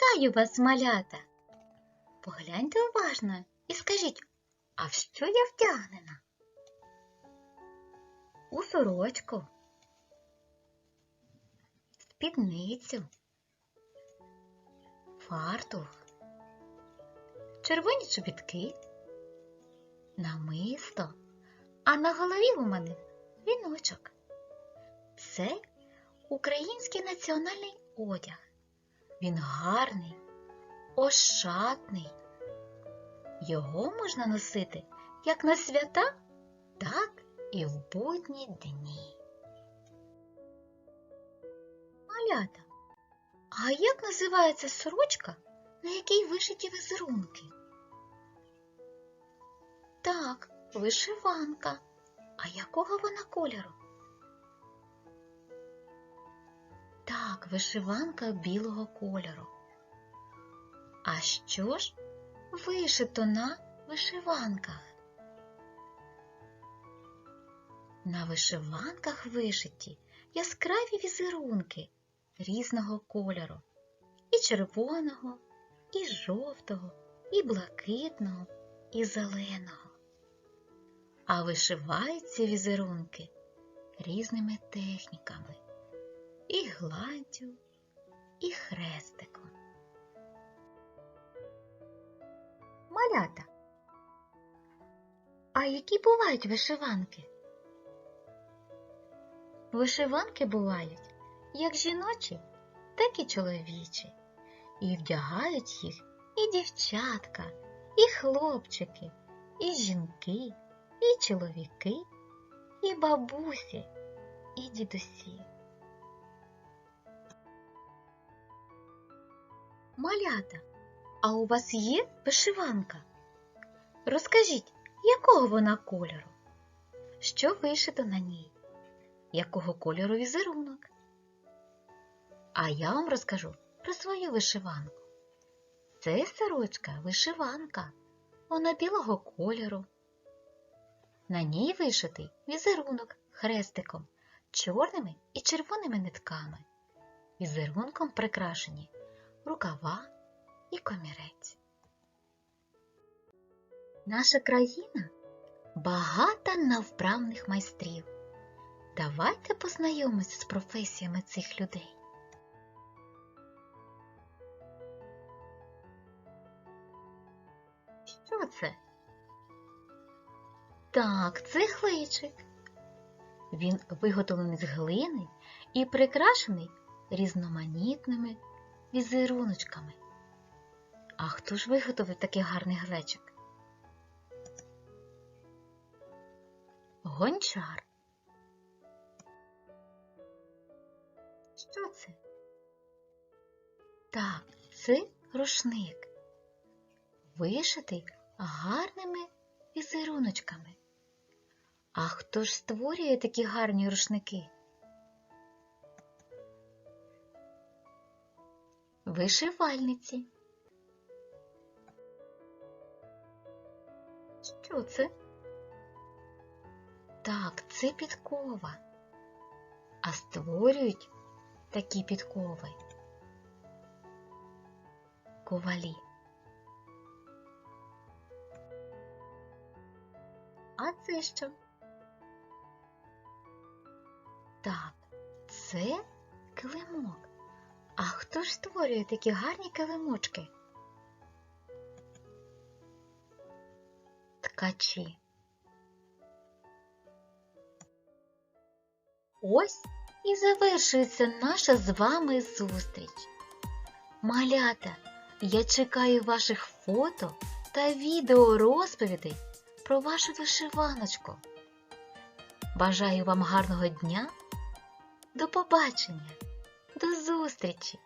Вітаю вас, малята! Погляньте уважно і скажіть, а в що я втягнена? У сорочку, спідницю, фартух, червоні чобітки, намисто, а на голові у мене віночок. Це український національний одяг. Він гарний, ошатний. Його можна носити як на свята, так і в будні дні. Малята, а як називається сорочка, на якій вишиті візерунки? Так, вишиванка. А якого вона кольору? Так, вишиванка білого кольору. А що ж вишито на вишиванках? На вишиванках вишиті яскраві візерунки різного кольору і червоного, і жовтого, і блакитного, і зеленого. А вишиваються візерунки різними техніками і гладдю, і хрестиком. Малята. А які бувають вишиванки? Вишиванки бувають як жіночі, так і чоловічі. І вдягають їх і дівчатка, і хлопчики, і жінки, і чоловіки, і бабусі, і дідусі. Малята, а у вас є вишиванка? Розкажіть, якого вона кольору? Що вишито на ній? Якого кольору візерунок? А я вам розкажу про свою вишиванку. Це сорочка вишиванка. Вона білого кольору. На ній вишитий візерунок хрестиком, чорними і червоними нитками. Візерунком прикрашені рукава і комірець. Наша країна багата на вправних майстрів. Давайте познайомимося з професіями цих людей. Що це? Так, це гличик. Він виготовлений з глини і прикрашений різноманітними візеруночками. А хто ж виготовив такий гарний глечик? Гончар. Що це? Так, це рушник, вишитий гарними візеруночками. А хто ж створює такі гарні рушники? Вишивальниці. Що це? Так, це підкова. А створюють такі підкови. Ковалі. А це що? Так, це килимок. А хто ж створює такі гарні килимочки? Ткачі. Ось і завершується наша з вами зустріч. Малята, я чекаю ваших фото та відео розповідей про вашу вишиваночку. Бажаю вам гарного дня. До побачення! До зустрічі!